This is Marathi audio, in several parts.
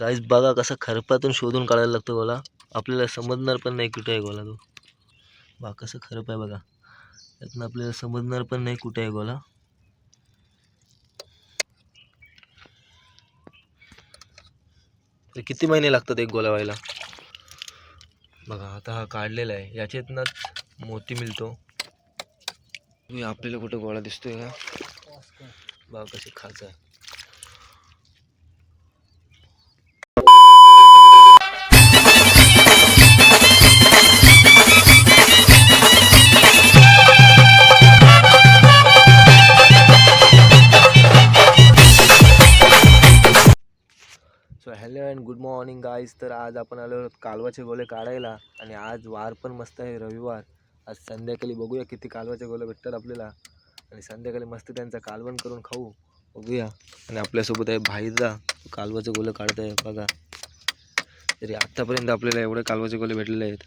गाईज बघा कसा खरपातून शोधून काढायला लागतो गोला. आपल्याला समजणार पण नाही कुठे आहे गोला तो. बा कसं खरप आहे बघा. त्यातनं आपल्याला समजणार पण नाही कुठे आहे गोला. तर किती महिने लागतात एक गोला व्हायला? बघा आता हा काढलेला आहे. याच्यातनंच मोती मिळतो. हे आपल्याला कुठं गोळा दिसतोय का? बघा कशी खायचं आहे. गाईज तर आज आपण आलो कालवाचे गोले काढायला आणि आज वार पण मस्त आहे रविवार. आज संध्याकाळी बघूया किती कालवाचे गोले भेटतात आपल्याला. आणि संध्याकाळी मस्त त्यांचं कालवण करून खाऊ. बघूया. आणि आपल्यासोबत आहे भाईजा. कालवाचे गोले काढत आहे बघा. तरी आत्तापर्यंत आपल्याला एवढे कालवाचे गोले भेटलेले आहेत.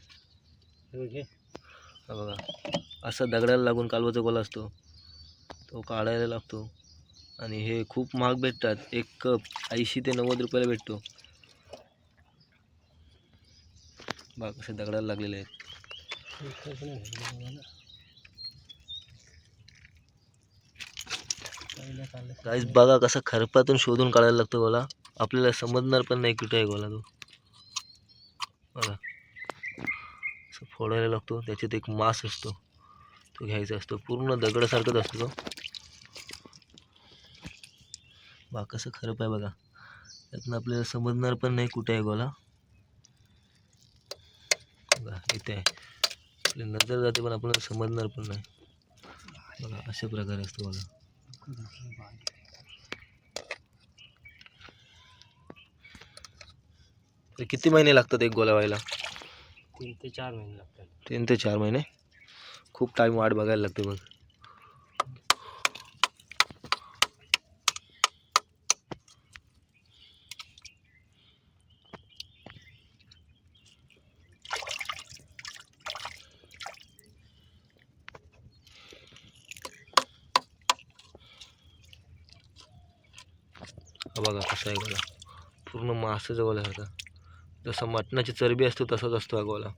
हा बघा. असा दगडाला लागून कालवाचा गोला असतो. तो काढायला लागतो. आणि हे खूप महाग भेटतात. एक कप ऐंशी ते नव्वद रुपयाला भेटतो. बा कसे दगडाला लागलेले आहेत. काहीच बघा कसं खरपातून शोधून काढायला लागतो गोला. आपल्याला समजणार पण नाही कुठे आहे गोला तो. बघा. असं फोडायला लागतो. त्याच्यात एक मास असतो. तो घ्यायचा असतो. पूर्ण दगडासारखाच असतो तो. बा कसं खरप आहे बघा. त्यातनं आपल्याला समजणार पण नाही कुठे आहे गोला. बघा इथे. आहे आपली नजर जाते पण आपल्याला समजणार पण नाही. बघा अशा प्रकारे असतो गोला तर किती महिने लागतात एक गोला व्हायला? तीन ते चार महिने लागतात. तीन ते चार महिने? खूप टाईम वाट बघायला लागते मग हा बघा कसा आहे गोला. पूर्ण मासाचा गोला आहे आता जसं मटणाची चरबी असतो तसाच असतो हा गोला.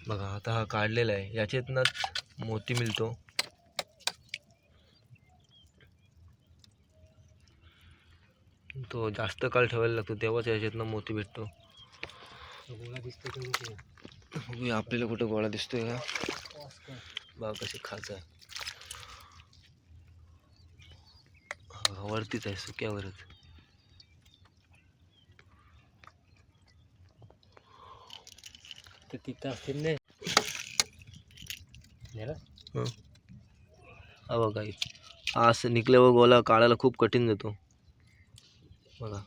बघा आता हा काढलेला आहे. याच्यातनंच मोती मिळतो. तो जास्त काळ ठेवायला लागतो तेव्हाच याच्यातनं मोती भेटतो. गोळा दिसतो आपल्याला कुठं गोळा दिसतोय का बघा कशी खायचं आहे वरतीच आहे सुक्यावरच. ते तिथं असतील नाही बघा इथे. हा असं निघल्यावर गोला काढायला खूप कठीण जातो. बघा.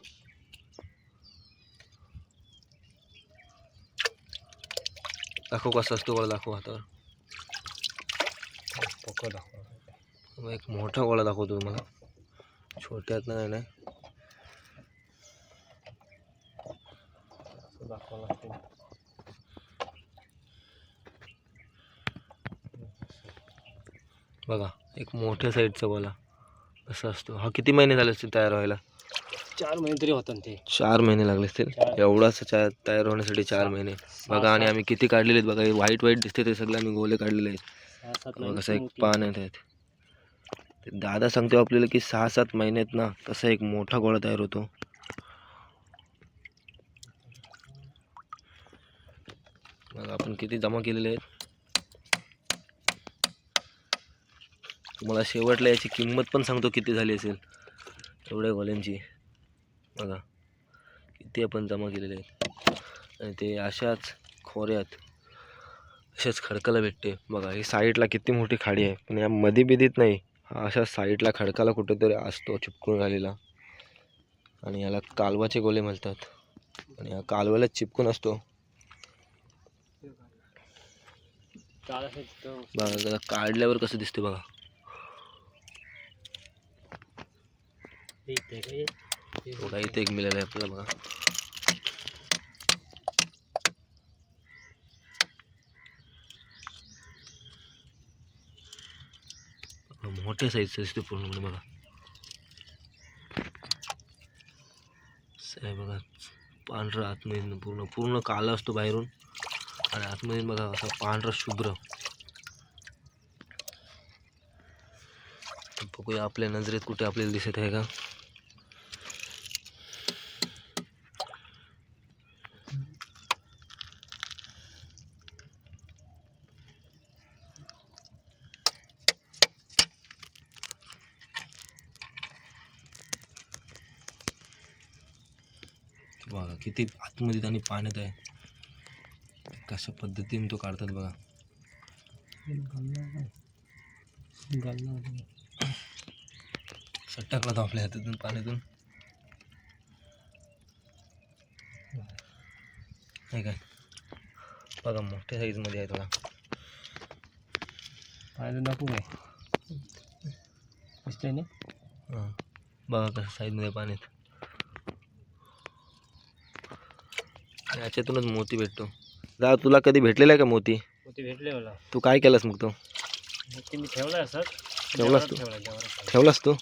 दाखव कसा असतो गोळा दाखव हातावर. पक्का दाखवा. मग एक मोठा गोळा दाखवतो तुम्हाला. छोट्यात नाही दाखवा लागते बघा एक मोठ्या साईडचा गोळा. असा असतो. हा किती महिने झाले असतील तयार व्हायला? चार महिने तरी होतात ते. चार महिने लागले असतील. एवढाच तयार होण्यासाठी चार महिने. बघा आणि आम्ही किती काढलेले आहेत बघा. हे व्हाईट व्हाईट दिसते ते सगळे आम्ही गोले काढलेले आहेत. कसं एक. पान आहे त्यात ते दादा सांगतो आपल्याला की सहा सात महिन्यात ना तसा एक मोठा गोळा तयार होतो. मग आपण किती जमा केलेले आहेत. तुम्हाला शेवटला याची किंमत पण सांगतो किती झाली असेल. एवढ्या गोल्यांची. बघा किती आपण जमा केलेले आहेत. आणि ते अशाच खोऱ्यात अशाच खडकाला भेटते. बघा ही साईडला किती मोठी खाडी आहे पण या मध्ये बिदीत नाही. हा अशा साईडला खडकाला कुठेतरी असतो चिपकून राहिलेला. आणि याला कालवाचे गोले म्हणतात. आणि हा कालव्याला चिपकून असतो. बघा जरा काढल्यावर कसं दिसते बघा. बघा इथे एक मिळालं आहे आपल्याला बघा. मोठ्या साईजचं दिसते पूर्णपणे बघा साहेब बघा पांढरा आतमध्ये पूर्ण पूर्ण काला असतो बाहेरून आणि आतमध्ये बघा असा पांढरा शुभ्र बघूया आपल्या नजरेत कुठे आपल्याला दिसत आहे का बघा किती आतमध्ये त्यांनी पाण्यात आहे कशा पद्धतीने तो काढतात बघा. सट्टाकला तो आपल्या हातातून पाण्यातून. हे काय? बघा मोठ्या साईजमध्ये आहे थोडा पाहिलं नको काय? दिसतंय ना? हां. बघा कसं साईजमध्ये पाण्यात याच्यातूनच मोती भेटतो. दादा तुला कधी भेटलेला आहे का मोती? मग ते भेटले मला. तू काय केलास मग तो? मी ठेवलाय असं ठेवलास तू? ठेवला ठेवलास तू?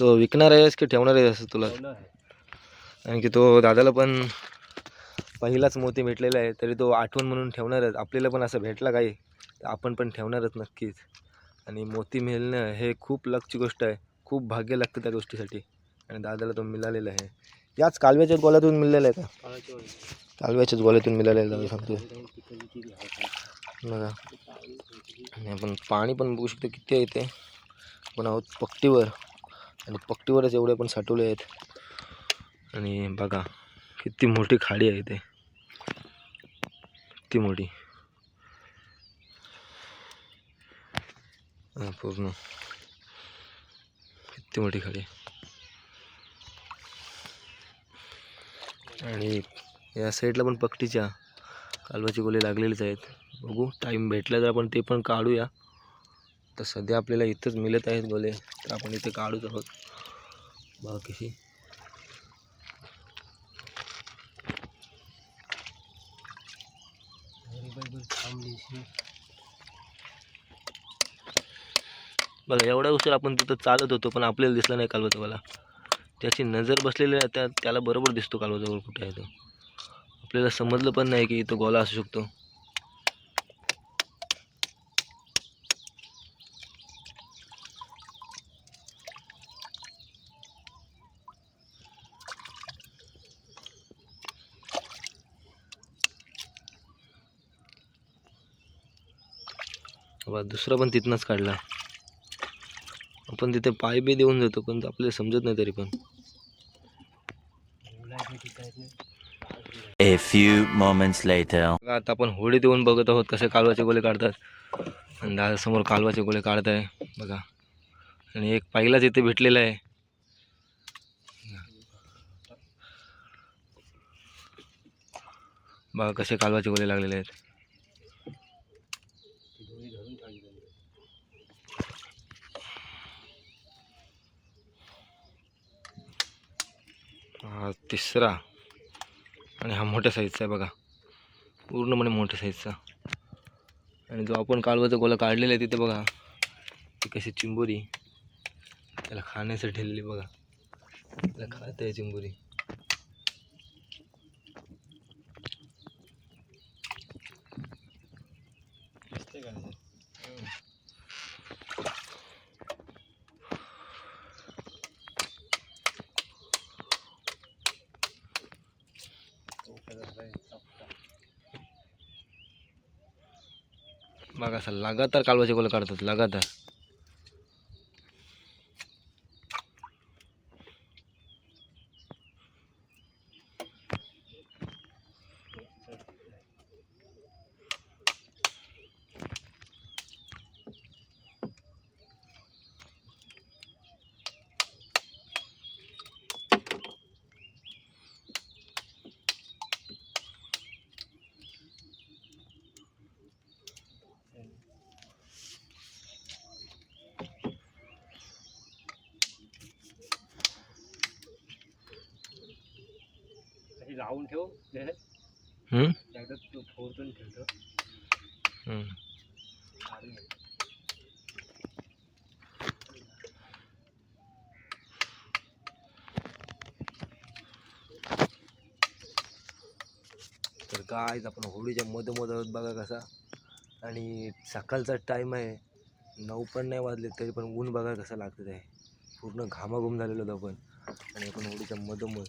तो विकणार आहेस की ठेवणार आहेस असं तुला? ठेवलं आहे. आणखी तो दादाला पण पहिलाच मोती भेटलेला आहे तरी तो आठवण म्हणून ठेवणारच आपल्याला पण असं भेटला काही आपण पण ठेवणारच नक्कीच. आणि मोती मिळणं हे खूप लकची गोष्ट आहे. खूप भाग्य लागतं त्या गोष्टीसाठी. आणि दादाला तो मिळालेला आहे. याच कालव्याच्या गोल्यातून मिळलेला आहे का. कालव्याच्याच गोल्यातून मिळालेलं दादा सांगतो बघा. आणि आपण पाणी पण बघू शकतो किती आहे ते. पण आहोत पक्टीवर आणि पक्टीवरच एवढे पण साठवले आहेत. आणि बघा किती मोठी खाडी आहे ते. किती मोठी. पूर्ण. किती मोठी खाडी आणि या साईडला पण पट्टीच्या कालवाचे गोले लागलेलेच आहेत. बघू टाईम भेटला तर आपण ते पण काढूया. तर सध्या आपल्याला इथंच मिळत आहेत गोले तर आपण इथे काढूच आहोत. बघा कशी बघा एवढ्या उशीर आपण तिथं चालत होतो पण आपल्याला दिसला नाही कालवाचा त्याची नजर बसलेली आहे त्या त्याला बरोबर दिसतो कालवाजवळ कुठे आहे तो. आपल्याला समजलं पण नाही की इथं गोला असू शकतो. बा दुसरा पण तिथनंच काढला. आपण तिथे पाय बी देऊन जातो पण आपल्याला समजत नाही तरी पण मुलं आहेत ना तिथं आहेत ना. A few moments later. आता आपण होडी देऊन बघत आहोत कसे कालवाचे गोले काढतात. आणि दादासमोर कालवाचे गोळे काढत आहे बघा. आणि एक पहिलाच इथे भेटलेला आहे. बघा कसे कालवाचे गोळे लागलेले आहेत. हा तिसरा. आणि हा मोठ्या साईजचा आहे बघा. पूर्णपणे मोठ्या साईजचा आणि जो आपण कालवाचा गोला काढलेला आहे तिथे बघा ती कशी चिंबोरी. त्याला खाण्यासाठी ठेवलेली बघा. त्याला खात आहे चिंबोरी. का नाही? चौकात असं आहे, चपटा. बघा सर लगातार कालवाचे गोल काढतात लगातार. राहून ठेव तू फोडतून ठेवतो तर काय आपण होळीच्या मधोमध आहोत बघा कसा. आणि सकाळचा टाईम आहे. नऊ पण नाही वाजले तरी पण ऊन बघा कसं लागतं आहे पूर्ण घामाघूम झालेलं होतं आपण. आणि आपण होळीच्या मधोमध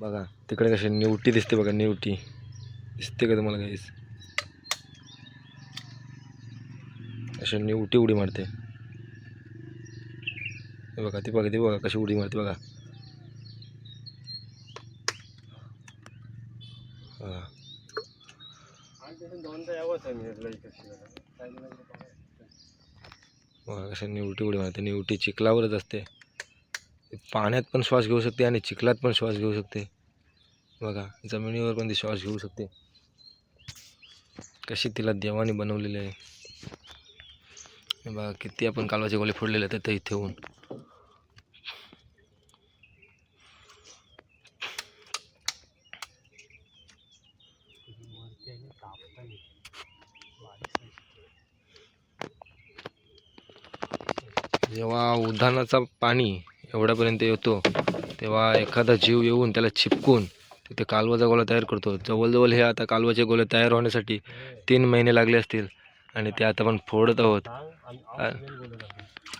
बघा तिकडे कशी निवटी दिसते बघा निवटी. दिसते का तुम्हाला काहीच? अशी निवटी उडी मारते. बघा ती बघा ती बघा कशी उडी मारते बघा. बघा. कशी बघा कशा निवटी उडी मारते निवटी चिखलावरच असते. पाण्यात पण श्वास घेऊ शकते आणि चिखलात पण श्वास घेऊ शकते. बघा जमिनीवर पण ती श्वास घेऊ शकते. कशी तिला देवाने बनवलेली आहे. बघा किती आपण कालवाचे गोले फोडलेले आहेत ते इथे होऊन जेव्हा उधाणाचा पाणी एवढ्यापर्यंत येतो तेव्हा एखादा जीव येऊन त्याला चिपकून तिथे कालवाचा गोला तयार करतो. जवळजवळ हे आता कालवाचे गोले तयार होण्यासाठी तीन महिने लागले असतील आणि ते आता आपण फोडत आहोत.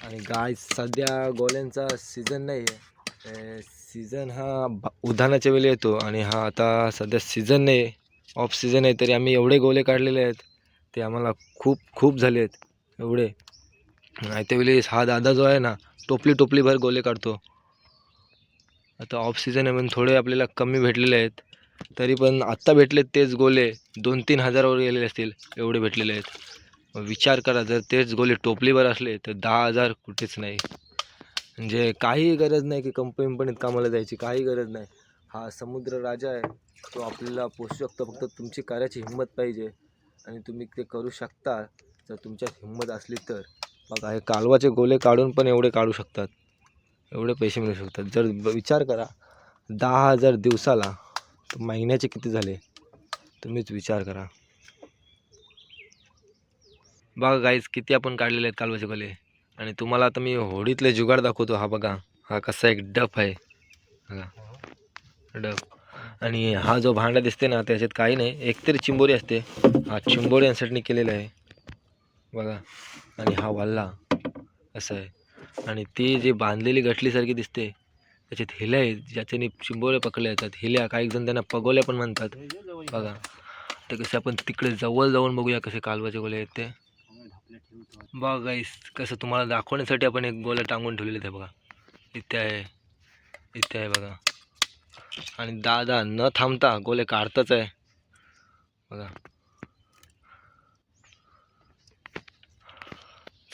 आणि गाय सध्या गोल्यांचा सीझन नाही आहे. सीझन हा ब- उधाणाच्या वेळी येतो आणि हा आता सध्या सीझन नाही ऑफ सीझन आहे तरी आम्ही एवढे गोले काढलेले आहेत ते आम्हाला खूप खूप झाले आहेत. एवढे. नाही त्यावेळी हा दादा जो आहे ना टोपली टोपलीभर गोले काढतो. आता ऑफ सीझन आहे म्हणून थोडे आपल्याला कमी भेटलेले आहेत. तरी पण आत्ता भेटले तेच गोले दोन तीन हजारावर गेलेले असतील एवढे भेटलेले आहेत. मग विचार करा जर तेच गोले टोपलीवर असले तर दहा हजार कुठेच नाही. म्हणजे काही गरज नाही की कंपनी कंपनीत कामाला जायची काही गरज नाही. हा समुद्र राजा आहे तो आपल्याला पोसू शकतो फक्त तुमची करायची हिंमत पाहिजे. आणि तुम्ही ते करू शकता जर तुमच्यात हिंमत असली तर. बघा हे कालवाचे गोले काढून पण एवढे काढू शकतात. एवढे पैसे मिळू शकतात. जर विचार करा दहा हजार दिवसाला तर महिन्याचे किती झाले? तुम्हीच विचार करा. बघा गाईज किती आपण काढलेले आहेत कालवाचे गोले. आणि तुम्हाला आता मी होडीतले जुगाड दाखवतो. हा बघा हा कसा एक डफ आहे. बघा डफ. आणि हा जो भांडा दिसते ना त्याच्यात काही नाही. एकतरी चिंबोरी असते. हा चिंबोरी यांसाठी केलेला आहे. बघा. आणि हा वाल्ला. असं आहे. आणि ती जी बांधलेली गठलीसारखी दिसते त्याच्यात हिल्या आहेत ज्याच्याने चिंबोले पकडल्या जातात. हिल्या काही जण त्यांना पगोल्या पण म्हणतात. बघा. तर कसे आपण तिकडे जवळ जाऊन बघूया कसे कालवाचे गोले आहेत ते. बघा कसं तुम्हाला दाखवण्यासाठी आपण एक गोला टांगून ठेवलेले आहे बघा. इथे आहे. इथे आहे बघा. आणि दादा न थांबता गोले काढताच आहे. बघा.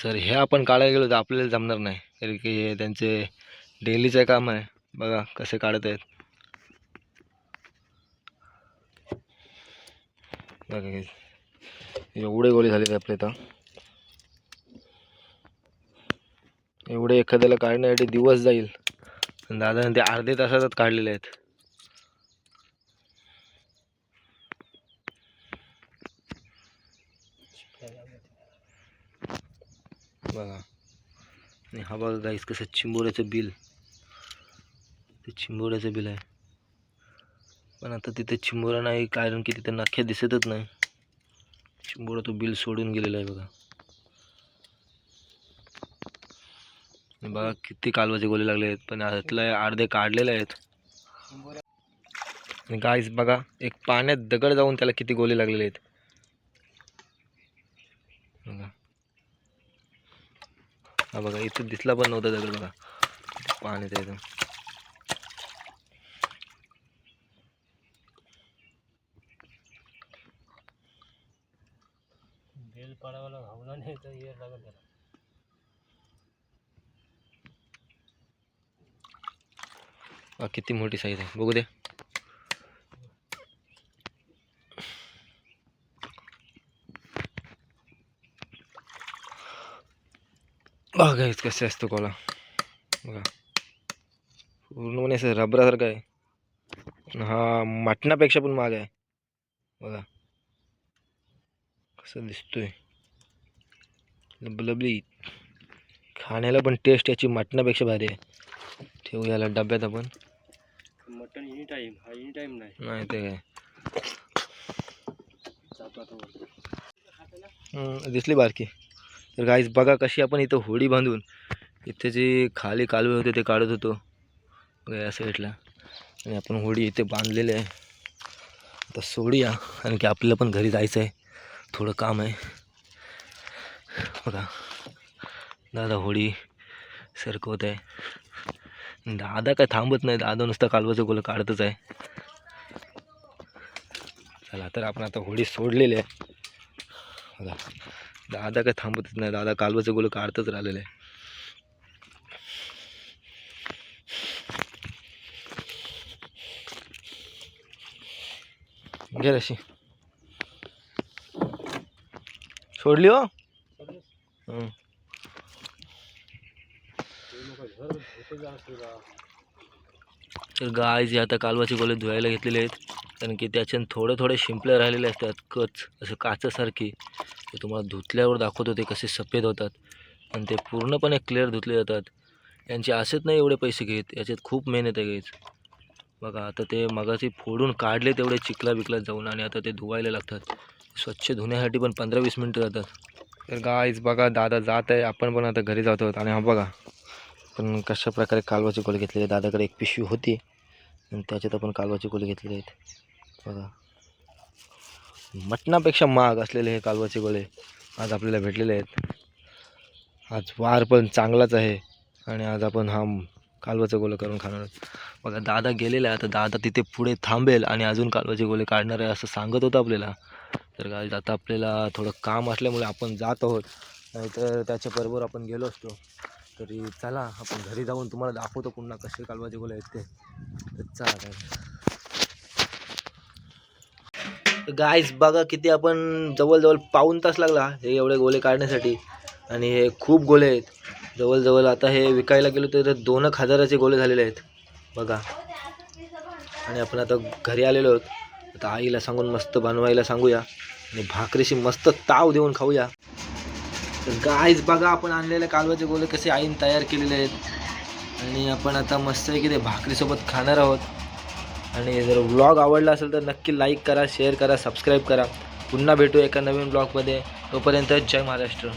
सर हे आपण काढायला गेलो तर आपल्याला जमणार नाही. कारण की हे त्यांचे डेलीचं काम आहे. बघा कसे काढत आहेत. बघा एवढे गोळे झाले आपले तर. एवढे एखाद्याला काढण्यासाठी दिवस जाईल. पण दादाने ते अर्धे तासातच काढलेले आहेत बघा आणि हा बघा गाईस कसं चिंबोऱ्याचं बिल. ते चिंबोऱ्याचं बिल आहे. पण आता तिथे चिंबोरा नाही कारण की तिथे नख्या दिसतच नाही. चिंबोरा तो बिल सोडून गेलेला आहे बघा. बघा किती कालवाचे गोले लागले आहेत पण यातले अर्धे काढलेले आहेत. आणि गाईस बघा एक पाण्यात दगड जाऊन त्याला किती गोले लागलेले आहेत. बघा. हा बघा इथं दिसला पण नव्हता दगड बघा. पाण्याचा एकदम. बेल पाडावाला घावला नाही तर ये लागत त्याला. किती मोठी साईज आहे. बघू दे बघा guys, कसे असतो कोला बघा. पूर्णपणे असं रबरासारखं आहे. हा मटणापेक्षा पण महाग आहे. बघा. कसं दिसतोय. लबलबली. खाण्याला पण टेस्ट याची मटणापेक्षा भारी आहे. ठेवू याला डब्यात आपण. मटन एनी टाईम हा एनी टाईम नाही. नाही ते काय. दिसली बारकी. तर गाईज बघा कशी आपण इथं होडी बांधून इथे जे खाली कालवे होते ते काढत होतो. बघा या साईडला आणि आपण होडी इथे बांधलेली आहे. आता सोडूया कारण की आपल्याला पण घरी जायचं आहे. थोडं काम आहे. बघा. दादा होडी सरकवत आहे. दादा काय थांबत नाही. दादा नुसतं कालवाचं गोलं काढतच आहे. चला तर आपण आता होडी सोडलेली आहे. बघा. दादा काय थांबतच नाही. दादा कालवाचं गोलं काढतच राहिलेलं आहे. घे अशी सोडली हो? तर गाय जे आता कालवाचे गोले धुवायला घेतलेले आहेत. कारण की त्याच्यानं थोडे थोडे शिंपले राहिलेले असतात कच असं काचासारखी. ते तुम्हाला धुतल्यावर दाखवत होते कसे सफेद होतात. आणि ते पूर्णपणे क्लिअर धुतले जातात. यांचे असेच नाही एवढे पैसे घेत याच्यात खूप मेहनत आहे घेत बघा आता ते मगाशी फोडून काढले तेवढे चिखला बिकला जाऊन आणि आता ते धुवायला लागतात. स्वच्छ धुण्यासाठी पण पंधरा वीस मिनटं जातात. तर गाईच बघा दादा जात आहे. आपण पण आता घरी जात आहोत. आणि हा बघा पण कशा प्रकारे कालवाचे घेतलेली आहे. दादाकडे एक पिशवी होती. आणि त्याच्यात आपण कालवाची गोले घेतलेली आहेत. बघा. मटणापेक्षा महाग असलेले हे कालवाचे गोळे आज आपल्याला भेटलेले आहेत. आज वार पण चांगलाच आहे आणि आज आपण हा कालवाचे गोलं करून खाणार आहोत. बघा दादा गेलेला आहे आता दादा तिथे पुढे थांबेल आणि अजून कालवाचे गोले काढणार आहे असं सांगत होतं आपल्याला. तर काय आता आपल्याला थोडं काम असल्यामुळे आपण जात आहोत. नाहीतर त्याच्याबरोबर आपण गेलो असतो. तरी चला आपण घरी जाऊन तुम्हाला दाखवतो पुन्हा कसे कालवाचे गोले आहेत ते. चला काय गायस बघा किती आपण जवळजवळ पाऊन तास लागला हे एवढे गोले काढण्यासाठी. आणि हे खूप गोले आहेत. जवळजवळ आता हे विकायला गेलो तर दोन एक हजाराचे गोले झालेले आहेत. बघा. आणि आपण आता घरी आलेलो आहोत. आता आईला सांगून मस्त बनवायला सांगूया. आणि भाकरीशी मस्त ताव देऊन खाऊया. तर गायज बघा आपण आणलेले कालवाचे गोले कसे आईन तयार केलेले आहेत. आणि आपण आता मस्त आहे की ते भाकरीसोबत खाणार आहोत. आणि जर व्लॉग आवडला असेल तर नक्की लाईक करा शेअर करा सबस्क्राईब करा. पुन्हा भेटू एका नवीन ब्लॉगमध्ये तोपर्यंत जय महाराष्ट्र.